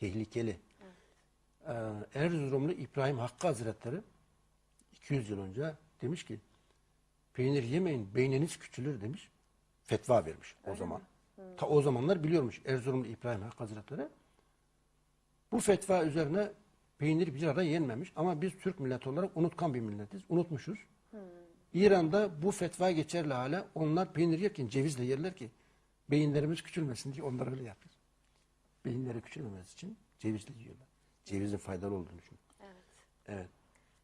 tehlikeli. Ee, Erzurumlu İbrahim Hakkı Hazretleri 200 yıl önce demiş ki peynir yemeyin beyniniz küçülür demiş. Fetva vermiş o zaman. Ta o zamanlar biliyormuş Erzurumlu İbrahim Hakkı Hazretleri. Bu fetva üzerine peynir bir arada yenmemiş ama biz Türk milleti olarak unutkan bir milletiz. Unutmuşuz. İran'da bu fetva geçerli hale onlar peynir yerken cevizle yerler ki beyinlerimiz küçülmesin diye onlar öyle yapıyor. Beyinleri küçülmemesi için cevizle yiyorlar. Cevizin faydalı olduğunu düşün. Evet. Evet.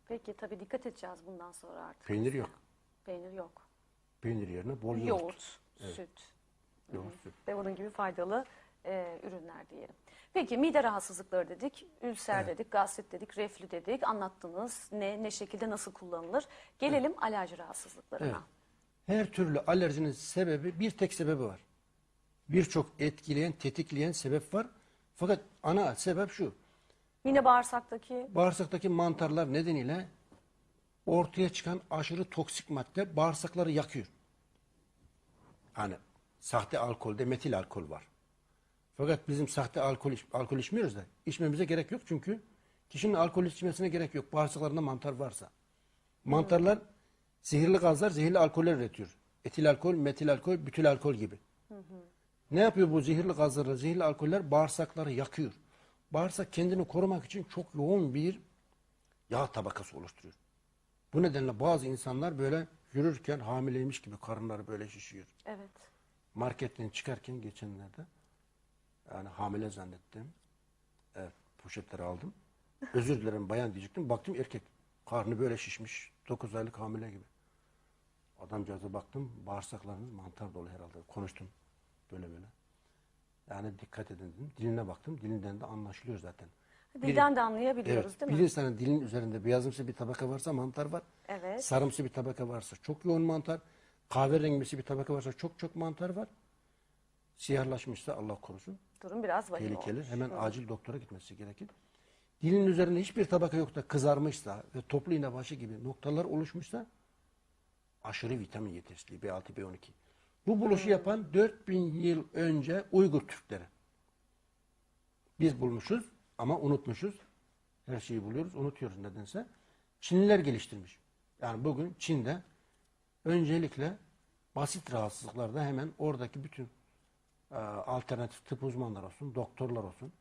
Peki tabii dikkat edeceğiz bundan sonra artık. Peynir yok. Peynir yok. Peynir yerine bol yoğurt. Yoğurt, Evet. süt Yoğurt, süt. ve bunun gibi faydalı e, ürünler diyelim. Peki mide rahatsızlıkları dedik, ülser dedik, gastrit dedik, reflü dedik. Anlattınız ne ne şekilde nasıl kullanılır. Gelelim alerji rahatsızlıklarına. Evet. Her türlü alerjinin sebebi bir tek sebebi var. Birçok etkileyen, tetikleyen sebep var. Fakat ana sebep şu. Mide bağırsaktaki Bağırsaktaki mantarlar nedeniyle ortaya çıkan aşırı toksik madde bağırsakları yakıyor. Hani sahte alkolde metil alkol var. Fakat bizim sahte alkol, alkol içmiyoruz da içmemize gerek yok çünkü kişinin alkol içmesine gerek yok bağırsaklarında mantar varsa. Mantarlar zehirli gazlar, zehirli alkoller üretiyor. Etil alkol, metil alkol, bütül alkol gibi. Ne yapıyor bu zehirli gazlarla zehirli alkoller? Bağırsakları yakıyor. Bağırsak kendini korumak için çok yoğun bir yağ tabakası oluşturuyor. Bu nedenle bazı insanlar böyle yürürken hamileymiş gibi karınları böyle şişiyor. evet. Marketten çıkarken geçenlerde yani hamile zannettim. Evet, poşetleri aldım. Özür dilerim bayan diyecektim. Baktım erkek. Karnı böyle şişmiş. 9 aylık hamile gibi. Adamcağıza baktım. Bağırsaklarınız mantar dolu herhalde. Konuştum. Böyle böyle. Yani dikkat edin dedim. Diline baktım. Dilinden de anlaşılıyor zaten. Dilden de anlayabiliyoruz Evet. değil mi? insanın dilin üzerinde beyazımsı bir tabaka varsa mantar var. Evet. Sarımsı bir tabaka varsa çok yoğun mantar. Kahverengimsi bir tabaka varsa çok çok mantar var. Siyahlaşmışsa Allah korusun. Durum biraz vahim Tehlikeli. olmuş. Hemen acil doktora gitmesi gerekir. Dilin üzerinde hiçbir tabaka yok da kızarmışsa ve toplu iğne başı gibi noktalar oluşmuşsa aşırı vitamin yetersizliği B6 B12. Bu buluşu yapan 4000 yıl önce Uygur Türkleri. Biz bulmuşuz ama unutmuşuz. Her şeyi buluyoruz, unutuyoruz nedense. Çinliler geliştirmiş. Yani bugün Çin'de öncelikle basit rahatsızlıklarda hemen oradaki bütün e, alternatif tıp uzmanları olsun, doktorlar olsun,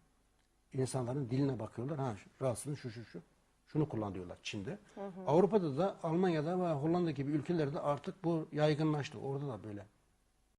insanların diline bakıyorlar. Ha rahatsızlığın şu şu şu. Şunu kullan diyorlar Çin'de. Avrupa'da da Almanya'da ve Hollanda gibi ülkelerde artık bu yaygınlaştı. Orada da böyle